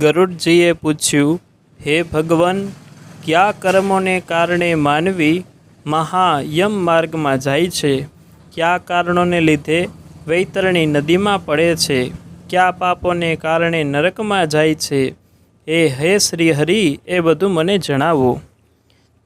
ગરુડજીએ પૂછ્યું, હે ભગવાન, કયા કર્મોને કારણે માનવી મહાયમ માર્ગમાં જાય છે? કયા કારણોને લીધે વૈતરણી નદીમાં પડે છે? કયા પાપોને કારણે નરકમાં જાય છે? એ હે શ્રી હરિ એ બધું મને જણાવો.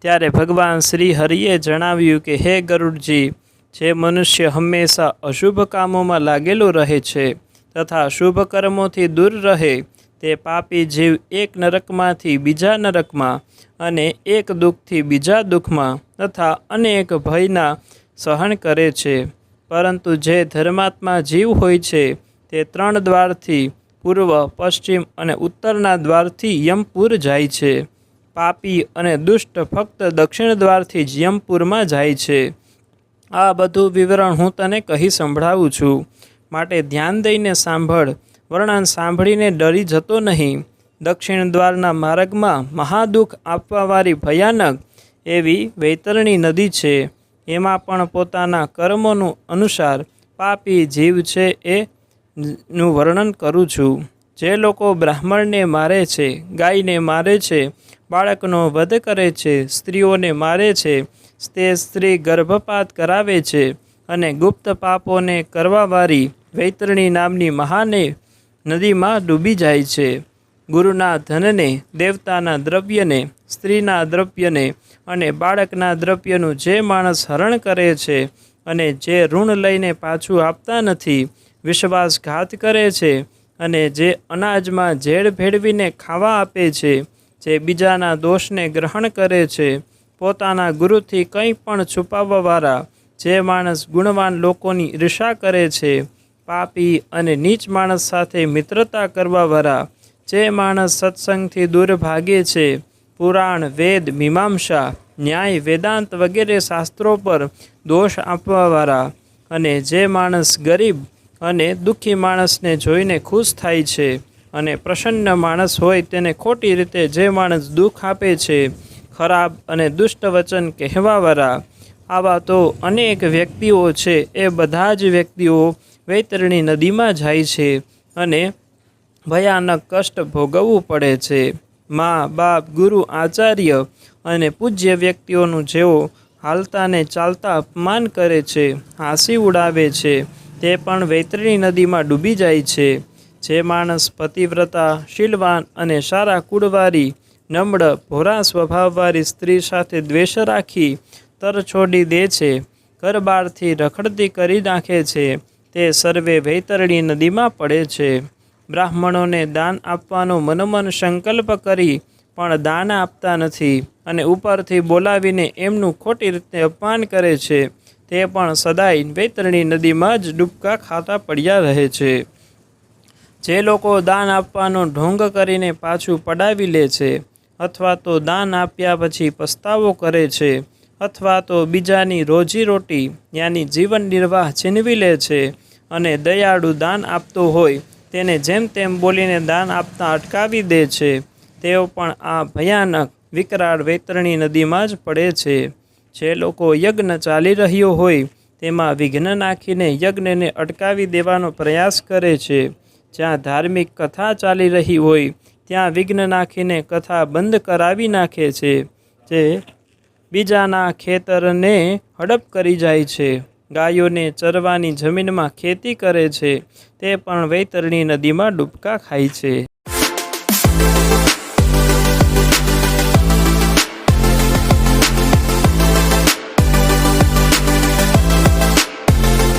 ત્યારે ભગવાન શ્રી હરિએ જણાવ્યું કે, હે ગરુડજી, જે મનુષ્ય હંમેશા અશુભ કામોમાં લાગેલો રહે છે તથા શુભ કર્મોથી દૂર રહે તે પાપી જીવ એક નરકમાંથી બીજા નરકમાં અને એક દુઃખથી બીજા દુઃખમાં તથા અનેક ભયના સહન કરે છે. પરંતુ જે ધર્માત્મા જીવ હોય છે, તે ત્રણ દ્વારથી પૂર્વ, પશ્ચિમ અને ઉત્તરના દ્વારથી યમપુર જાય છે. પાપી અને દુષ્ટ ફક્ત દક્ષિણ દ્વારથી જ યમપુરમાં જાય છે. આ બધું વિવરણ હું તને કહી સંભળાવું છું. માટે ધ્યાન દઈને સાંભળ વર્ણન સાંભળીને ડરી જતો નહીં. દક્ષિણ દ્વારના માર્ગમાં મહાદુઃખ આપવાવાળી ભયાનક એવી વૈતરણી નદી છે. એમાં પણ પોતાના કર્મોનું અનુસાર પાપી જીવ છે એ નું વર્ણન કરું છું. જે લોકો બ્રાહ્મણને મારે છે, ગાયને મારે છે, બાળકનો વધ કરે છે, સ્ત્રીઓને મારે છે, તે સ્ત્રી ગર્ભપાત કરાવે છે અને ગુપ્ત પાપોને કરવાવાળી વૈતરણી નામની મહાને નદીમાં ડૂબી જાય છે. ગુરુના ધનને, દેવતાના દ્રવ્યને, સ્ત્રીના દ્રવ્યને અને બાળકના દ્રવ્યનું જે માણસ હરણ કરે છે અને જે ઋણ લઈને પાછું આપતા નથી, વિશ્વાસઘાત કરે છે અને જે અનાજમાં ઝેડ ભેળવીને ખાવા આપે છે, જે બીજાના દોષને ગ્રહણ કરે છે, પોતાના ગુરુથી કંઈ પણ છુપાવવાવાળા જે માણસ ગુણવાન લોકોની ઈર્ષા કરે છે પાપી અને નીચ માણસ સાથે મિત્રતા કરવાવાળા, જે માણસ સત્સંગથી દૂર ભાગે છે, પુરાણ, વેદ, મીમાંસા, ન્યાય, વેદાંત વગેરે શાસ્ત્રો પર દોષ આપવાવાળા અને જે માણસ ગરીબ અને દુઃખી માણસને જોઈને ખુશ થાય છે અને પ્રસન્ન માણસ હોય તેને ખોટી રીતે જે માણસ દુઃખ આપે છે, ખરાબ અને દુષ્ટ વચન કહેવાવાળા, આવા તો અનેક વ્યક્તિઓ છે, એ બધા જ વ્યક્તિઓ વૈતરણી નદીમાં જાય છે અને ભયાનક કષ્ટ ભોગવવું પડે છે. મા, બાપ, ગુરુ, આચાર્ય અને પૂજ્ય વ્યક્તિઓનું જેઓ હાલતાને ચાલતા અપમાન કરે છે, હાંસી ઉડાવે છે, તે પણ વૈતરણી નદીમાં ડૂબી જાય છે. જે માણસ પતિવ્રતા, શીલવાન અને સારા કુળવારી, નમ્ર, ભોરા સ્વભાવવાળી સ્ત્રી સાથે દ્વેષ રાખી તર છોડી દે છે, ઘરબારથી રખડતી કરી નાખે છે. તે સર્વે વૈતરણી નદીમાં પડે છે. બ્રાહ્મણોને દાન આપવાનો મનોમન સંકલ્પ કરી, પણ દાન આપતા નથી અને ઉપરથી બોલાવીને એમનું ખોટી રીતે અપમાન કરે છે. તે પણ સદાય વૈતરણી નદીમાં જ ડૂબકા ખાતા પડ્યા રહે છે. જે લોકો દાન આપવાનો ઢોંગ કરીને પાછું પડાવી લે છે અથવા તો દાન આપ્યા પછી પસ્તાવો કરે છે. અથવા તો બીજાની રોજીરોટી યાની જીવન નિર્વાહ છીનવી લે છે અને દયાળુ દાન આપતો હોય, તેને જેમ તેમ બોલીને દાન આપતા અટકાવી દે છે. તેઓ પણ આ ભયાનક વિકરાળ વૈતરણી નદીમાં જ પડે છે. જે લોકો યજ્ઞ ચાલી રહ્યો હોય, તેમાં વિઘ્ન નાખીને યજ્ઞને અટકાવી દેવાનો પ્રયાસ કરે છે. જ્યાં ધાર્મિક કથા ચાલી રહી હોય, ત્યાં વિઘ્ન નાખીને કથા બંધ કરાવી નાખે છે. જે બીજાના ખેતરને હડપ કરી જાય છે. ગાયોને ચરવાની જમીનમાં ખેતી કરે છે. તે પણ વૈતરણી નદીમાં ડૂબકા ખાય છે.